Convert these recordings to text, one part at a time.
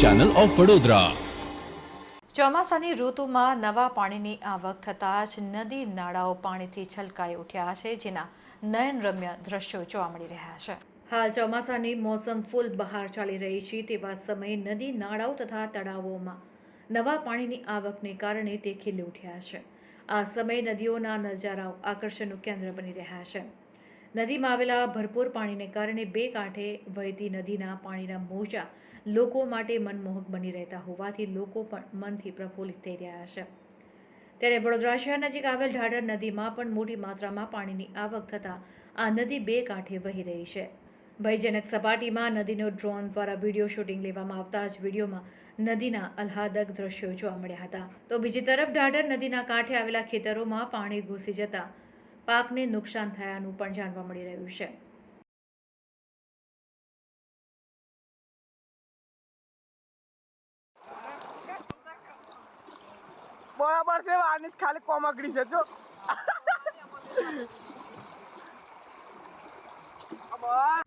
Channel of Vadodara ચોમાસાની ઋતુમાં નવા પાણીની આવક થતાં જ નદી નાળાઓ પાણીથી છલકાઈ ઉઠ્યા છે, જેના નયનરમ્ય દ્રશ્યો જોવા મળી રહ્યા છે. હાલ ચોમાસાની મોસમ ફૂલ બહાર ચાલી રહી છે તેવા સમયે નદી નાળાઓ તથા તળાવોમાં નવા પાણીની આવકને કારણે તે ખીલી ઉઠ્યા છે. આ સમયે નદીઓના નજારાઓ આકર્ષણનું કેન્દ્ર બની રહ્યા છે. નદીમાં આવેલા ભરપૂર પાણીને કારણે બે કાંઠે વહેતી નદીના પાણીના મોજા લોકો માટે મનમોહક બની રહેતા હોવાથી લોકો પણ મનથી પ્રફુલ્લિત થઈ રહ્યા છે. ત્યારે વડોદરા શહેર નજીક આવેલ ઢાઢર નદીમાં પણ મોટી માત્રામાં પાણીની આવક થતાં આ નદી બે કાંઠે વહી રહી છે. ભયજનક સપાટીમાં નદીનો ડ્રોન દ્વારા વીડિયો શૂટિંગ લેવામાં આવતા જ વિડીયોમાં નદીના અલ્હાદક દ્રશ્યો જોવા મળ્યા હતા. તો બીજી તરફ ઢાઢર નદીના કાંઠે આવેલા ખેતરોમાં પાણી ઘૂસી જતા પાકને નુકસાન થયાનું પણ જાણવા મળી રહ્યું છે. બરાબર છે વાર્નિશ ખાલી કોમકડી છે જો. બસ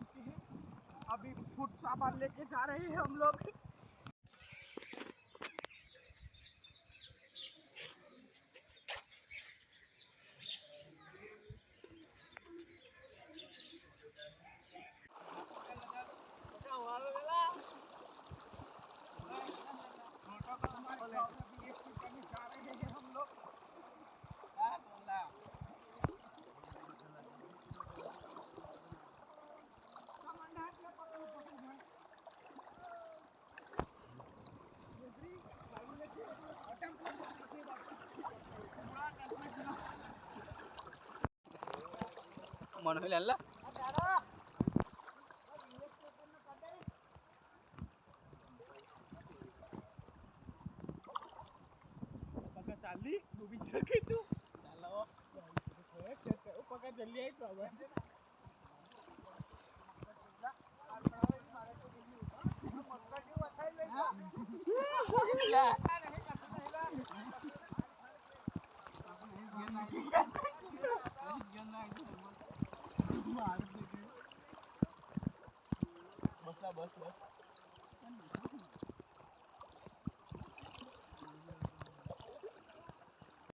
अभी फुट सामान लेके जा रहे हैं हम लोग મને લે લે ચાલી ડૂબી શકે તું ચાલો પગા જલ્દી આવી તો હવે Yeah. બસ બસ બસ